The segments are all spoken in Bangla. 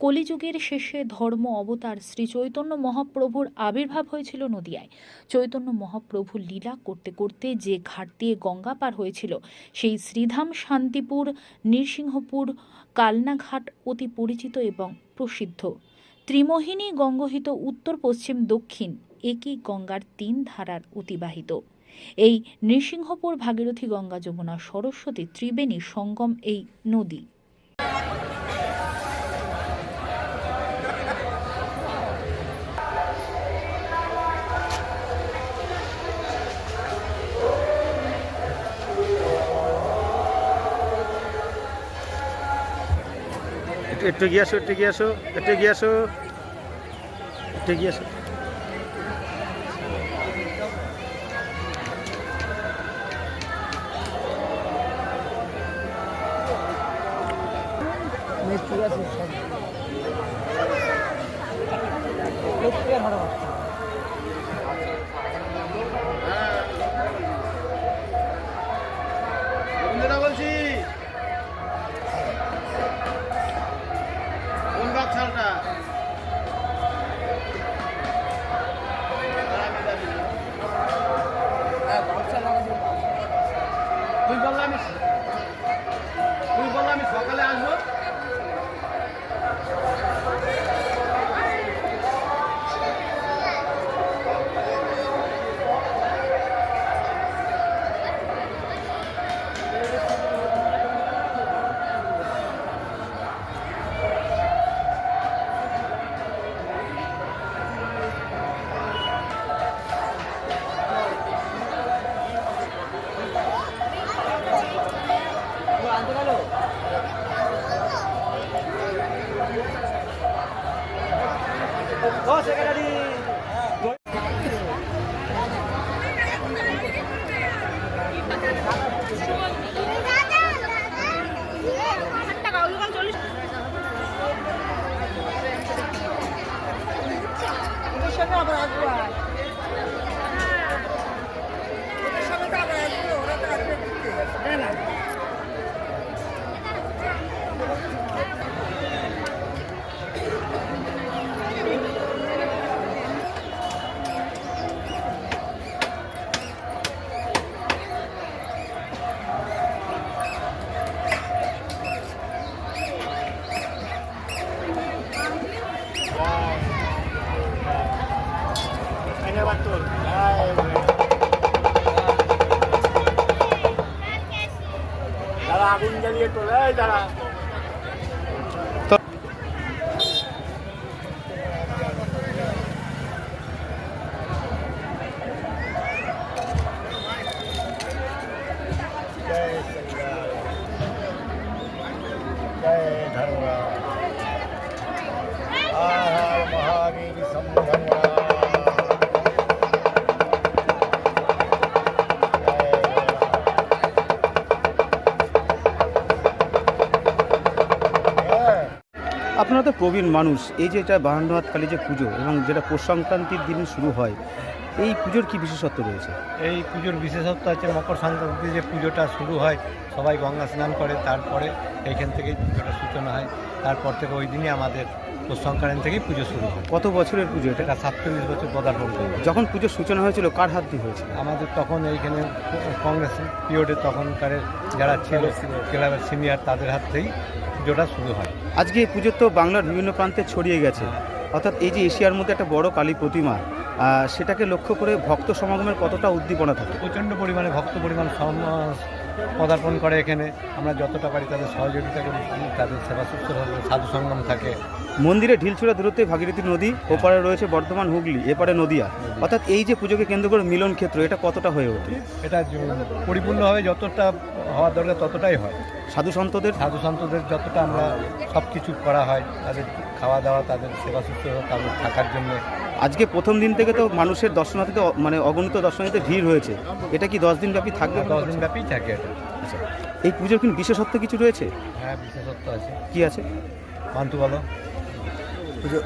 কলিযুগের শেষে ধর্ম অবতার শ্রী চৈতন্য মহাপ্রভুর আবির্ভাব হয়েছিল নদিয়ায়। চৈতন্য মহাপ্রভু লীলা করতে করতে যে ঘাট দিয়ে গঙ্গা পার হয়েছিল, সেই শ্রীধাম শান্তিপুর, নৃসিংহপুর, কালনাঘাট অতি পরিচিত এবং প্রসিদ্ধ। ত্রিমোহিনী গঙ্গহিত উত্তর, পশ্চিম, দক্ষিণ একই গঙ্গার তিন ধারার অতিবাহিত। এই নৃসিংহপুর ভাগীরথী গঙ্গা যমুনা সরস্বতী ত্রিবেণী সঙ্গম এই নদী। একটু এগিয়ে আসো একটু এগিয়ে আসো একটু এগিয়ে আসো একটু এগিয়ে আসো। বন্ধুরা তুই বললে 要不要过来？আগুন জ্বালিয়ে চলে যায় তারা महावीर संभ्रम আপনারা তো প্রবীণ মানুষ এই যে এটা বাহান্ন হাত কালী যে পুজো এবং যেটা পৌষ সংক্রান্তির দিন শুরু হয় এই পুজোর কি বিশেষত্ব রয়েছে? এই পুজোর বিশেষত্ব আছে মকর সংক্রান্তি যে পুজোটা শুরু হয় সবাই গঙ্গা স্নান করে তারপরে এইখান থেকে পুজোটা সূচনা হয় তারপর থেকে ওই দিনই আমাদের পৌষ সংক্রান্তি থেকেই পুজো শুরু হয়। কত বছরের পুজো এটা? এটা সাতচল্লিশ বছর পদার্পণ করবে যখন পুজোর সূচনা হয়েছিল কার হাত দিয়ে হয়েছিল? আমাদের তখন এইখানে কংগ্রেস পিরিয়ডে তখনকার যারা ছিল ক্লাবের সিনিয়র তাদের হাত থেকেই পুজোটা শুরু হয়। আজকে এই পুজো তো বাংলার বিভিন্ন প্রান্তে ছড়িয়ে গেছে। অর্থাৎ এই যে এশিয়ার মধ্যে একটা বড় কালী প্রতিমা সেটাকে লক্ষ্য করে ভক্ত সমাগমের কতটা উদ্দীপনা থাকে? প্রচণ্ড পরিমাণে ভক্ত পরিমাণ সম- পদার্পণ করে এখানে। আমরা যতটা পারি তাদের সহযোগিতা করি তাদের সেবা শুশ্রূষা সাধু সঙ্গম থাকে। মন্দিরে ঢিলছুড়া দূরত্বে ভাগীরথী নদী ওপারে রয়েছে বর্ধমান হুগলি এপারে নদিয়া। অর্থাৎ এই যে পুজোকে কেন্দ্র করে মিলন ক্ষেত্র এটা কতটা হয়ে ওঠে? এটা পরিপূর্ণভাবে যতটা হওয়ার দরকার ততটাই হয়। সাধু সন্তদের? সাধু সন্তদের যতটা আমরা সব কিছু করা হয় তাদের খাওয়া দাওয়া তাদের সেবা শুশ্রূষা তাদের থাকার জন্য। আজকে প্রথম দিন থেকে তো মানুষের দর্শনার্থীতে মানে অগণিত দর্শনার্থীতে ভিড় হয়েছে। এটা কি দশ দিন ব্যাপী থাকবে দশ দিন ব্যাপীই থাকে এটা। আচ্ছা। এই পুজোর কিন্তু বিশেষত্ব কিছু রয়েছে? হ্যাঁ বিশেষত্ব আছে। কি আছে? মান্তু বলো। পুজো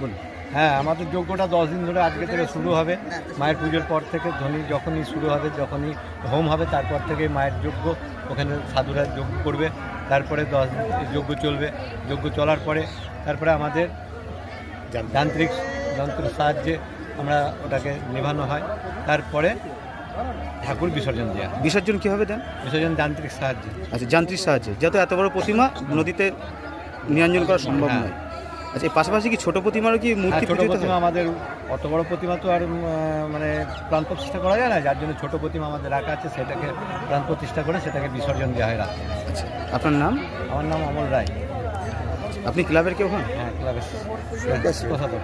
বলুন। হ্যাঁ আমাদের যজ্ঞটা দশ দিন ধরে আজকে থেকে শুরু হবে। মায়ের পুজোর পর থেকে ধনী যখনই শুরু হবে যখনই হোম হবে তারপর থেকে মায়ের যজ্ঞ। ওখানে সাধুরা যজ্ঞ করবে তারপরে দশ যজ্ঞ চলবে। যজ্ঞ চলার পরে তারপরে আমাদের যান্ত্রিক যন্ত্রের সাহায্যে আমরা ওটাকে নেভানো হয়। তারপরে ঠাকুর বিসর্জন দেওয়া। বিসর্জন কীভাবে দেন? বিসর্জন যান্ত্রিক সাহায্যে। আচ্ছা যান্ত্রিক সাহায্যে। যেহেতু এত বড় প্রতিমা নদীতে নিরঞ্জন করা সম্ভব হ্যাঁ। নয়। আচ্ছা পাশাপাশি কি ছোট প্রতিমারও কি মূর্তি ছোট প্রতিমা আমাদের অত বড় প্রতিমা তো আর মানে প্রাণ প্রতিষ্ঠা করা যায় না যার জন্য ছোট প্রতিমা আমাদের রাখা আছে সেটাকে প্রাণ প্রতিষ্ঠা করে সেটাকে বিসর্জন দেওয়া হয় রাত্রে। আচ্ছা আপনার নাম? আমার নাম অমল রায়। আপনি ক্লাবের কেউ হন? হ্যাঁ ক্লাবের প্রশাসক।